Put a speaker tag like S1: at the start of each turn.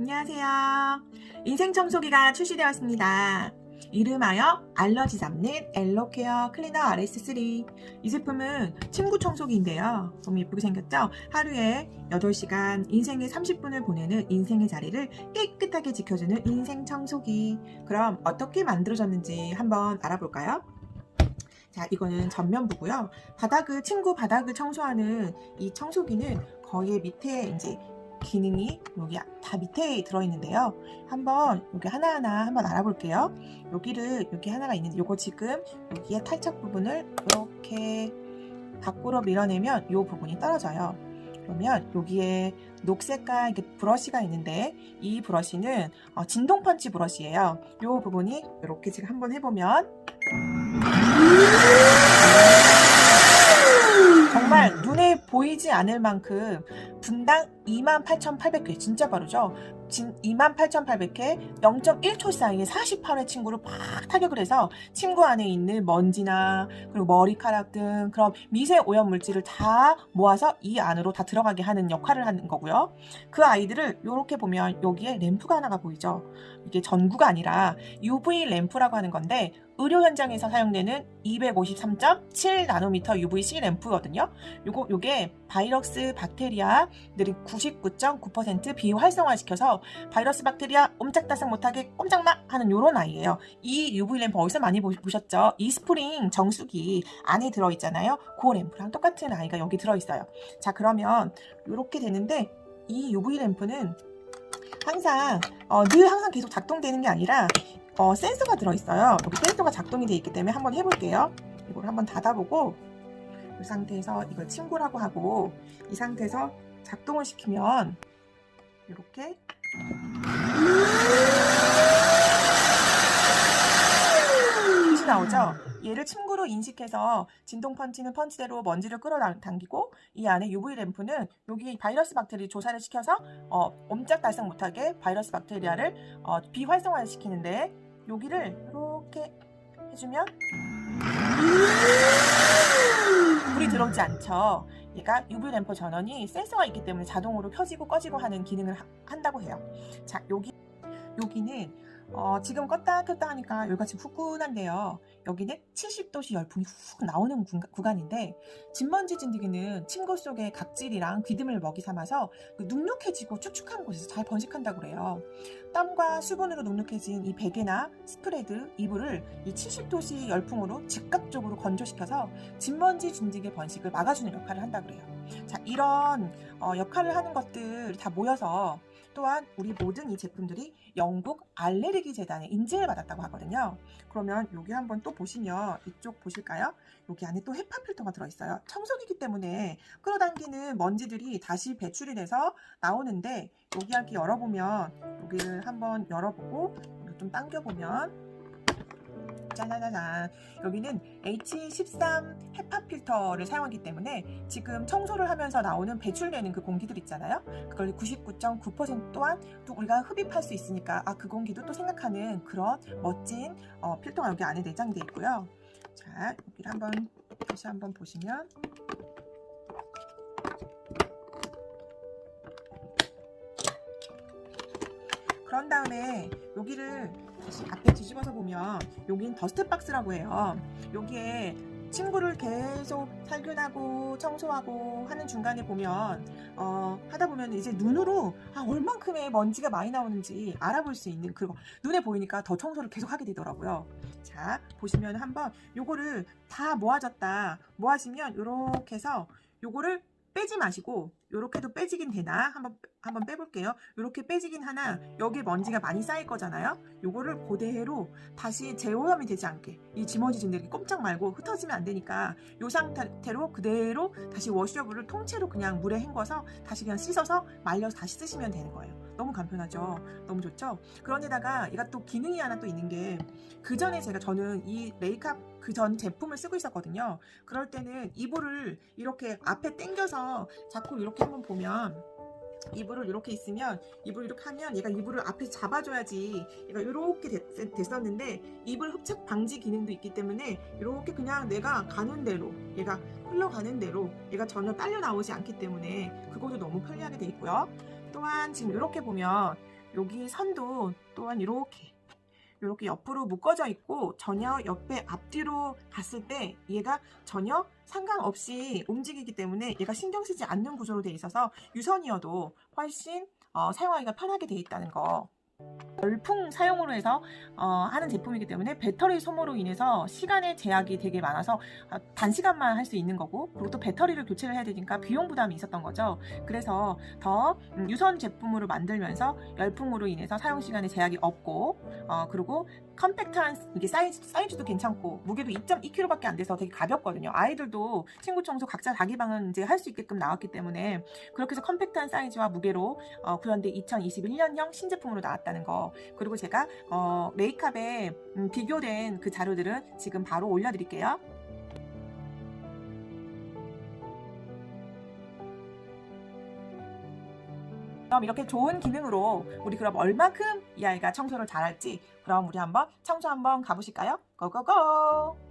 S1: 안녕하세요. 인생 청소기가 출시되었습니다. 이름하여 알러지 잡는 엘로케어 클리너 RS3. 이 제품은 침구 청소기인데요. 너무 예쁘게 생겼죠? 하루에 8시간 인생의 30분을 보내는 인생의 자리를 깨끗하게 지켜주는 인생 청소기. 그럼 어떻게 만들어졌는지 한번 알아볼까요? 자, 이거는 전면부고요. 바닥을, 침구 바닥을 청소하는 이 청소기는 거의 밑에 이제 기능이 여기 다 밑에 들어있는데요. 한번 여기 하나하나 한번 알아볼게요. 여기를 여기 하나가 있는데 요거 지금 여기에 탈착 부분을 이렇게 밖으로 밀어내면 이 부분이 떨어져요. 그러면 여기에 녹색깔 이렇게 브러쉬가 있는데 이 브러쉬는 어, 진동 펀치 브러쉬예요. 이 부분이 이렇게 지금 한번 해보면 정말 눈에 보이지 않을 만큼 분당 28,800회 진짜 빠르죠? 진 28,800회 0.1초 사이에 48회 친구를 팍 타격을 해서 친구 안에 있는 먼지나 그리고 머리카락 등 그런 미세 오염 물질을 다 모아서 이 안으로 다 들어가게 하는 역할을 하는 거고요. 그 아이들을 이렇게 보면 여기에 램프가 하나가 보이죠? 이게 전구가 아니라 UV 램프라고 하는 건데 의료 현장에서 사용되는 253.7 나노미터 UVC 램프거든요. 요거 요게 바이러스 박테리아들이 99.9% 비활성화시켜서 바이러스 박테리아 옴짝달싹 못하게 꼼짝마 하는 요런 아이예요. 이 UV 램프 어디서 많이 보- 보셨죠? 이 스프링 정수기 안에 들어 있잖아요. 그 램프랑 똑같은 아이가 여기 들어 있어요. 자, 그러면 이렇게 되는데 이 UV 램프는 항상 어, 늘 항상 계속 작동되는 게 아니라 어, 센서가 들어있어요. 여기 센서가 작동이 되어 있기 때문에 한번 해볼게요. 이걸 한번 닫아보고 이 상태에서 이걸 친구라고 하고 이 상태에서 작동을 시키면 이렇게 빛이 나오죠. 얘를 침구로 인식해서 진동 펀치는 펀치대로 먼지를 끌어당기고 이 안에 UV 램프는 여기 바이러스 박테리아 조사를 시켜서 어, 옴짝달싹 못하게 바이러스 박테리아를 어, 비활성화 시키는데 여기를 이렇게 해주면 불이 들어오지 않죠. 얘가 UV 램프 전원이 센서가 있기 때문에 자동으로 켜지고 꺼지고 하는 기능을 하- 한다고 해요. 자, 여기 여기는 어, 지금 껐다 켰다 하니까 여기가 지금 후끈한데요. 여기는 70도씨 열풍이 훅 나오는 구간- 구간인데 진먼지 진드기는 침구 속의 각질이랑 귀듬을 먹이 삼아서 그 눅눅해지고 축축한 곳에서 잘 번식한다고 그래요. 땀과 수분으로 눅눅해진 이 베개나 스프레드, 이불을 이 70도씨 열풍으로 즉각적으로 건조시켜서 진먼지 진드기의 번식을 막아주는 역할을 한다고 그래요. 자, 이런 어, 역할을 하는 것들 다 모여서 또한 우리 모든 이 제품들이 영국 알레르기 재단의 인증을 받았다고 하거든요. 그러면 여기 한번 또 보시면 이쪽 보실까요? 여기 안에 또 헤파 필터가 들어있어요. 청소기기 때문에 끌어당기는 먼지들이 다시 배출이 돼서 나오는데 여기 이렇게 열어보면 여기를 한번 열어보고 좀 당겨보면 짜자자잔 여기는 H13 헤파 필터를 사용하기 때문에 지금 청소를 하면서 나오는 배출되는 그 공기들 있잖아요. 그걸 99.9% 또한 또 우리가 흡입할 수 있으니까 아 그 공기도 또 생각하는 그런 멋진 어, 필터가 여기 안에 내장이 되어 있고요. 자 여기를 한번 다시 한번 보시면 그런 다음에 여기를 다시 앞에 뒤집어서 보면 여기는 더스트 박스라고 해요. 여기에 친구를 계속 살균하고 청소하고 하는 중간에 보면 어, 하다 보면 이제 눈으로 아, 얼만큼의 먼지가 많이 나오는지 알아볼 수 있는 그거 눈에 보이니까 더 청소를 계속 하게 되더라고요. 자 보시면 한번 요거를 다 모아졌다 모아지면 요렇게 해서 요거를 빼지 마시고 요렇게도 빼지긴 되나 한번 한번 빼볼게요. 요렇게 빼지긴 하나 여기 먼지가 많이 쌓일 거잖아요. 요거를 그대로 다시 재오염이 되지 않게 이 지먼지 진 들이 꼼짝 말고 흩어지면 안 되니까 요 상태로 그대로 다시 워셔블을 통째로 그냥 물에 헹궈서 다시 그냥 씻어서 말려서 다시 쓰시면 되는 거예요. 너무 간편하죠. 너무 좋죠. 그런데다가 얘가 또 기능이 하나 또 있는 게 그 전에 제가 저는 이 레이캅 그 전 제품을 쓰고 있었거든요. 그럴 때는 이불을 이렇게 앞에 당겨서 자꾸 이렇게 한번 보면 이불을 이렇게 있으면 이불 이렇게 하면 얘가 이불을 앞에 잡아줘야지 얘가 이렇게 됐, 었는데 이불 흡착 방지 기능도 있기 때문에 이렇게 그냥 내가 가는 대로 얘가 흘러가는 대로 얘가 전혀 딸려 나오지 않기 때문에 그것도 너무 편리하게 돼 있고요. 또한 지금 이렇게 보면 여기 선도 또한 이렇게 이렇게 옆으로 묶어져 있고 전혀 옆에 앞뒤로 갔을 때 얘가 전혀 상관없이 움직이기 때문에 얘가 신경 쓰지 않는 구조로 돼 있어서 유선이어도 훨씬 어, 사용하기가 편하게 돼 있다는 거. 열풍 사용으로 해서 어, 하는 제품이기 때문에 배터리 소모로 인해서 시간의 제약이 되게 많아서 아, 단시간만 할 수 있는 거고 그리고 또 배터리를 교체를 해야 되니까 비용 부담이 있었던 거죠. 그래서 더 음, 유선 제품으로 만들면서 열풍으로 인해서 사용 시간에 제약이 없고 어, 그리고 컴팩트한 이게 사이즈, 사이즈도 괜찮고 무게도 2.2kg밖에 안 돼서 되게 가볍거든요. 아이들도 친구 청소 각자 자기 방은 이제 할 수 있게끔 나왔기 때문에 그렇게 해서 컴팩트한 사이즈와 무게로 어, 구현된 2021년형 신제품으로 나왔다 는 거. 그리고 제가 어, 메이크업에 음, 비교된 그 자료들은 지금 바로 올려드릴게요. 그럼 이렇게 좋은 기능으로 우리 그럼 얼만큼 이 아이가 청소를 잘할지 그럼 우리 한번 청소 한번 가보실까요? 고고고!